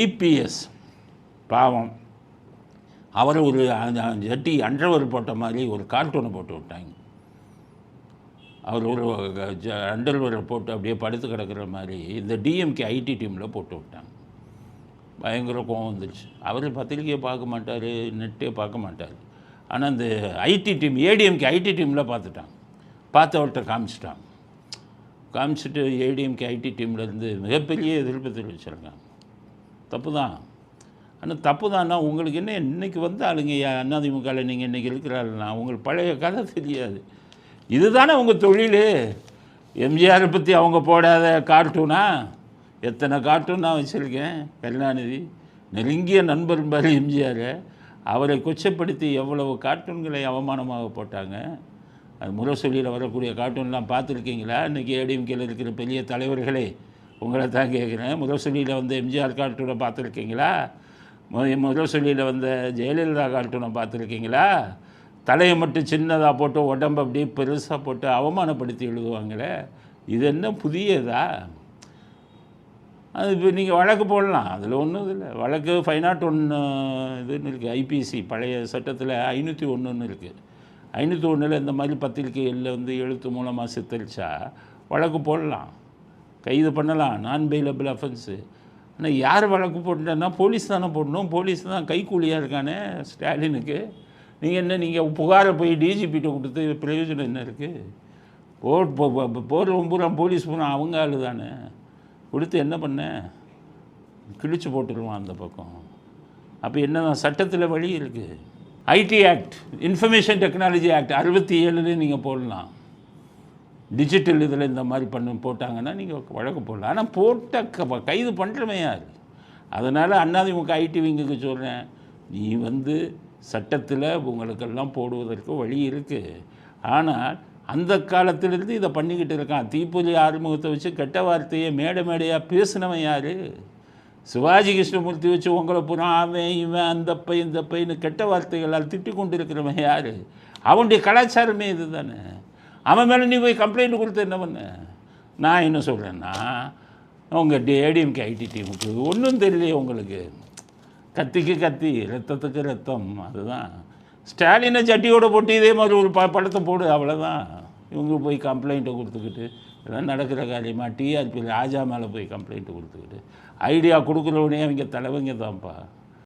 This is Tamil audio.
இபிஎஸ் பாவம். அவரை ஒரு அந்த ஜட்டி அண்டர்வர் போட்ட மாதிரி ஒரு கார்ட்டூனை போட்டு விட்டாங்க. அவர் ஒரு அண்டர்வரை போட்டு அப்படியே படுத்து கிடக்கிற மாதிரி இந்த டிஎம்கே ஐடி டீமில் போட்டு விட்டாங்க. பயங்கர கோவம் வந்துருச்சு. அவர் பத்திரிக்கையை பார்க்க மாட்டார் நெட்டே பார்க்க மாட்டார். ஆனால் இந்த ஐடி டீம் ஏடிஎம்கே ஐடி டீமில் பார்த்துட்டாங்க. பார்த்தவர்கிட்ட காமிச்சிட்டாங்க. காமிச்சிட்டு ஏடிஎம்கே ஐடி டீம்லேருந்து மிகப்பெரிய எதிர்ப்பு தெரிவிச்சிருக்காங்க. தப்பு தான் ஆனால் தப்பு தான்னா உங்களுக்கு என்ன இன்றைக்கி வந்த ஆளுங்க அதிமுகவில் நீங்கள் இன்றைக்கி இருக்கிறாருன்னா உங்களுக்கு பழைய கதை தெரியாது. இதுதானே உங்கள் தொழில்? எம்ஜிஆரை பற்றி அவங்க போடாத கார்ட்டூனா? எத்தனை கார்ட்டூன் நான் வச்சுருக்கேன் கருணாநிதி. நெருங்கிய நண்பர் பாரு எம்ஜிஆர். அவரை கொச்சப்படுத்தி எவ்வளவு கார்ட்டூன்களை அவமானமாக போட்டாங்க. அது முரசொலியில் வரக்கூடிய கார்ட்டூன்லாம் பார்த்துருக்கீங்களா? இன்றைக்கி ஏடிஎம்கேல இருக்கிற பெரிய தலைவர்களே. உங்களை தான் கேட்குறேன் முரசொலியில் வந்து எம்ஜிஆர் கார்ட்டூனை பார்த்துருக்கீங்களா? மு- சொல்லியில் வந்த ஜெயலலிதா கார்ட்டூனை பார்த்துருக்கீங்களா? தலையை மட்டும் சின்னதாக போட்டு உடம்பு அப்படியே பெருசாக போட்டு அவமானப்படுத்தி எழுதுவாங்களே. இது என்ன புதியதா? அது இப்போ நீங்கள் வழக்கு போடலாம். அதில் ஒன்றும் இல்லை. வழக்கு ஃபைவ் நாட் ஒன்று இதுன்னு இருக்குது ஐபிசி பழைய சட்டத்தில் ஐநூற்றி ஒன்றுன்னு இருக்குது ஐநூற்றி ஒன்றில் இந்த மாதிரி பத்திரிகைகளில் வந்து எழுத்து மூலமாக சித்தரிச்சா வழக்கு போடலாம். கைது பண்ணலாம். நான் பெயிலபிள் அஃபென்ஸு ஆனால் யார் வழக்கு போட்டேன்னா போலீஸ் தானே போடணும். போலீஸ் தான் கைக்கூலியாக இருக்கானே ஸ்டாலினுக்கு. நீங்கள் என்ன நீங்கள் புகாரை போய் டிஜிபிட்ட கொடுத்து பிரயோஜனம் என்ன இருக்குது போர் போகிறவன் பூரா போலீஸ் பூரா அவங்க ஆள் தானே. கொடுத்து என்ன பண்ண? கிழிச்சு போட்டுருவான் அந்த பக்கம். அப்போ என்ன சட்டத்தில் வழி இருக்குது IT act information technology act அறுபத்தி ஏழுலேயும் நீங்கள் போடலாம். டிஜிட்டல் இதில் இந்த மாதிரி பண்ண போட்டாங்கன்னா நீங்கள் வழக்கு போடலாம். ஆனால் போட்ட க- கைது பண்ணுறவன் யார்? அதனால் அண்ணாதிமுக ஐடி விங்குக்கு சொல்கிறேன் நீ வந்து சட்டத்தில் உங்களுக்கெல்லாம் போடுவதற்கு வழி இருக்குது ஆனால் அந்த காலத்திலிருந்து இதை பண்ணிக்கிட்டு இருக்கான். தீப்பொலி ஆறுமுகத்தை வச்சு கெட்ட வார்த்தையை மேடை மேடையாக பேசினவன் யார்? சிவாஜி கிருஷ்ணமூர்த்தி வச்சு உங்களை புறம் அவன் இவன் அந்த பை இந்த பையனு கெட்ட வார்த்தைகளால் திட்டி கொண்டு இருக்கிறவன் யார்? அவனுடைய கலாச்சாரமே இது தானே அவன் மேலே நீ போய் கம்ப்ளைண்ட் கொடுத்து என்ன பண்ண? நான் என்ன சொல்கிறேன்னா உங்கள் ஏடிஎம்கே ஐடி டீமுக்கு ஒன்றும் தெரியலையே உங்களுக்கு. கத்திக்கு கத்தி ரத்தத்துக்கு ரத்தம் அதுதான். ஸ்டாலினை சட்டியோட போட்டு இதே மாதிரி ஒரு ப படத்தை போடு அவ்வளோதான் இவங்க போய் கம்ப்ளைண்ட்டை கொடுத்துக்கிட்டு இதெல்லாம் நடக்கிற காரியமாக டிஆர்பி ராஜா மேலே போய் கம்ப்ளைண்ட்டு கொடுத்துக்கிட்டு ஐடியா கொடுக்குறவனே அவங்க தலைவங்க தான்ப்பா.